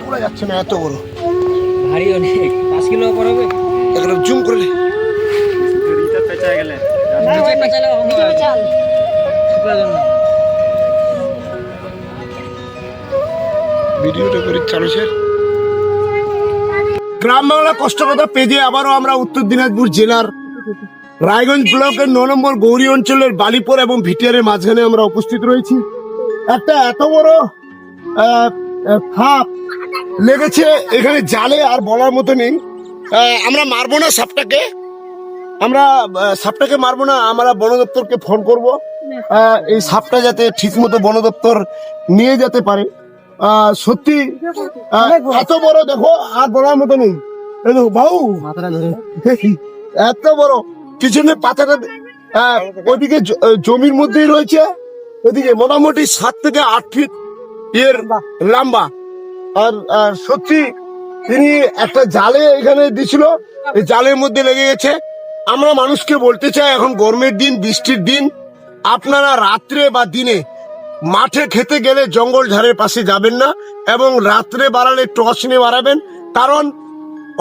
তোলা যাচ্ছে না এত বড় ভারী অনেক। পাঁচ কিলো পর হবে? একদম জুম করলে ভিডিওটা করে চালু স্যার গ্রাম বাংলা কষ্টকতা পেজে আবারও আমরা উত্তর দিনাজপুর জেলার রায়গঞ্জ ব্লকের ন নম্বর গৌরী অঞ্চলের বালিপুর এবং ভিটিয়ারের মাঝখানে আমরা উপস্থিত রয়েছি। একটা এত বড় সাপ লেগেছে এখানে জালে আর বলার মতো নেই। আমরা মারবো না সাপটাকে। আমরা সাপটাকে মারবো না আমরা বন দপ্তরকে ফোন করব। এই সাপটা যাতে ঠিক মতো বন দপ্তর নিয়ে যেতে পারে। সত্যি এত বড় দেখো আর বলার মতো নেই। বাবু এত বড়। পিছনে পাতাটা ওইদিকে জমির মধ্যেই রয়েছে। ওইদিকে মোটামুটি সাত থেকে আট ফিট এর লম্বা। আর আর সত্যি তিনি একটা জালে এখানে দিছিল। এই জালের মধ্যে লেগে গেছে। আমরা মানুষকে বলতে চাই এখন গরমের দিন বৃষ্টির দিন আপনারা রাত্রে বা দিনে মাঠে খেতে গেলে জঙ্গল ঝাড়ের পাশে যাবেন না এবং রাত্রে বাড়ালে টর্চ নিয়ে বাড়াবেন। কারণ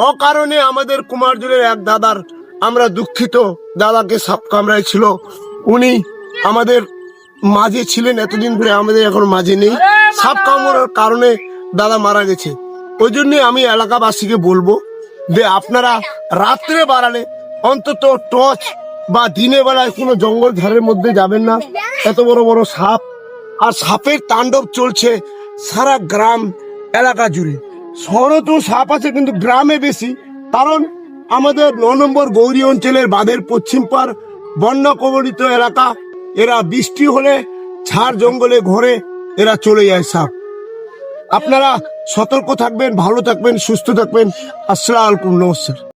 অকারণে আমাদের কুমারজুলের এক দাদার আমরা দুঃখিত। দাদাকে সাপ কামড়ায় ছিল উনি আমাদের মাঝে ছিলেন এতদিন ধরে আমাদের এখন মাঝে নেই। সাপ কামড়ার কারণে দাদা মারা গেছে। ওই জন্য আমি এলাকাবাসীকে বলব যে আপনারা রাত্রে বাড়ালে অন্তত টর্চ বা দিনে বেলায় কোনো জঙ্গল ঝাড়ের মধ্যে যাবেন না। এত বড় বড় সাপ। আর সাপের তাণ্ডব চলছে সারা গ্রাম এলাকা জুড়ে। শহরে তো সাপ আছে, কিন্তু গ্রামে বেশি। কারণ আমাদের ন নম্বর গৌরী অঞ্চলের বাঁধের পশ্চিম পার বন্যা কবলিত এলাকা। এরা বৃষ্টি হলে ঝাড় জঙ্গলে ঘরে। এরা চলে যায় সাপ। আপনারা সতর্ক থাকবেন ভালো থাকবেন সুস্থ থাকবেন। আসসালাম আলাইকুম নমস্কার।